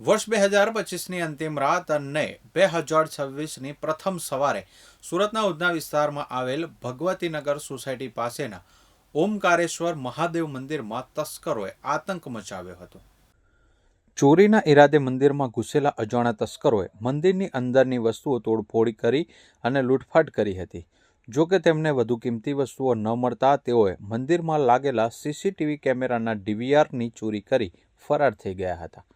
વર્ષ બે હજાર પચીસની અંતિમ રાત અને બે હજાર છવ્વીસની પ્રથમ સવારે સુરતના ઉધના વિસ્તારમાં આવેલ ભગવતીનગર સોસાયટી પાસેના ઓમકારેશ્વર મહાદેવ મંદિરમાં તસ્કરોએ આતંક મચાવ્યો હતો. ચોરીના ઈરાદે મંદિરમાં ઘૂસેલા અજાણા તસ્કરોએ મંદિરની અંદરની વસ્તુઓ તોડફોડ કરી અને લૂંટફાટ કરી હતી. જો કે તેમને વધુ કિંમતી વસ્તુઓ ન મળતા તેઓએ મંદિરમાં લાગેલા સીસીટીવી કેમેરાના ડીવીઆરની ચોરી કરી ફરાર થઈ ગયા હતા.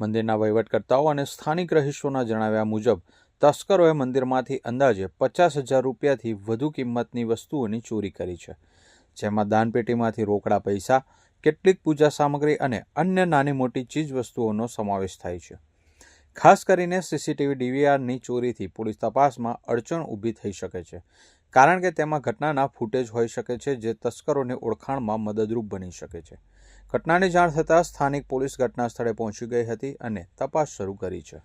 મંદિરના વહીવટકર્તાઓ અને સ્થાનિક રહીશોના જણાવ્યા મુજબ, તસ્કરોએ મંદિરમાંથી અંદાજે પચાસ હજાર રૂપિયાથી વધુ કિંમતની વસ્તુઓની ચોરી કરી છે, જેમાં દાનપેટીમાંથી રોકડા પૈસા, કેટલીક પૂજા સામગ્રી અને અન્ય નાની મોટી ચીજ વસ્તુઓનો સમાવેશ થાય છે. ખાસ કરીને સીસીટીવી ડીવીઆરની ચોરીથી પોલીસ તપાસમાં અડચણ ઊભી થઈ શકે છે કારણ કે તેમાં ઘટનાના ફૂટેજ હોઈ શકે છે જે તસ્કરોની ઓળખાણમાં મદદરૂપ બની શકે છે. ઘટનાની જાણ થતાં સ્થાનિક પોલીસ ઘટના સ્થળે પહોંચી ગઈ હતી અને તપાસ શરૂ કરી છે.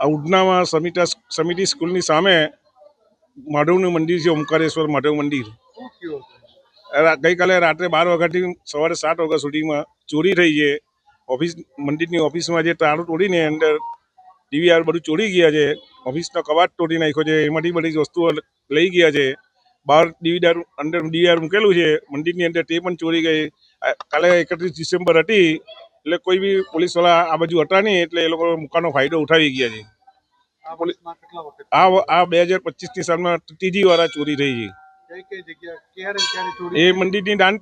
આ ઉડનામાં સમિતા સમિતિ સ્કૂલની સામે માધવનું મંદિર છે ઓમકારેશ્વર માધવ મંદિર. ગઈકાલે રાત્રે બાર વાગ્યાથી સવારે સાત વાગ્યા સુધીમાં ચોરી થઈ છે. ઓફિસ મંદિરની ઓફિસમાં જે તાળું તોડીને અંદર ડીવીઆર બધું ચોરી ગયા છે ઓફિસનો કબાટ તોડી નાખ્યો છે એમાંથી બધી વસ્તુઓ લઈ ગયા છે. બહાર ડીવીઆર અંદર ડીવીઆર મૂકેલું છે મંદિરની અંદર તે પણ ચોરી ગઈ. કાલે એકત્રીસ ડિસેમ્બર હતી એટલે કોઈ બી પોલીસવાળા આ બાજુ હતા નહીં એટલે એ લોકો મુકાનો ફાયદો ઉઠાવી ગયા છે. આ બે હજાર પચીસની સાલમાં ત્રીજી વાર આ ચોરી થઈ છે. એ મંદિરની દાન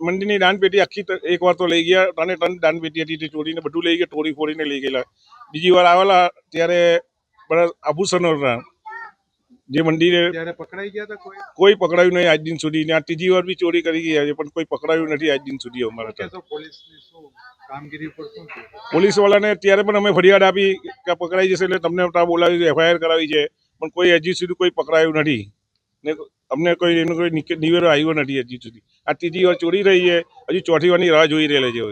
પે- મંદિરની દાન પેટી આખી એક વાર તો લઈ ગયા ત્રણે ત્રણ દાન પેટી હતી તે ચોરીને બધું લઈ ગયા તોડી ફોડીને લઈ ગયેલા. બીજી વાર આવેલા ત્યારે બધા આભૂષણોના જે મંદિરે પકડાઈ ગયા કોઈ? કોઈ પકડાયું નહીં આજ દિન સુધી. ને આ ત્રીજી વાર બી ચોરી કરી ગયા છે પણ કોઈ પકડાયું નથી આજ દિન સુધી અમારે પોલીસ વાળાને ત્યારે પણ અમે ફરિયાદ આપી કે પકડાઈ જશે એટલે તમને બોલાવી એફઆઈઆર કરાવી છે પણ કોઈ હજી સુધી કોઈ પકડાયું નથી. ને અમને કોઈ એનું કોઈ નિવેડો આવ્યો નથી હજી સુધી. આ ત્રીજી વાર ચોરી રહી છે, હજી ચોથી વારની રાહ જોઈ રહેલા છે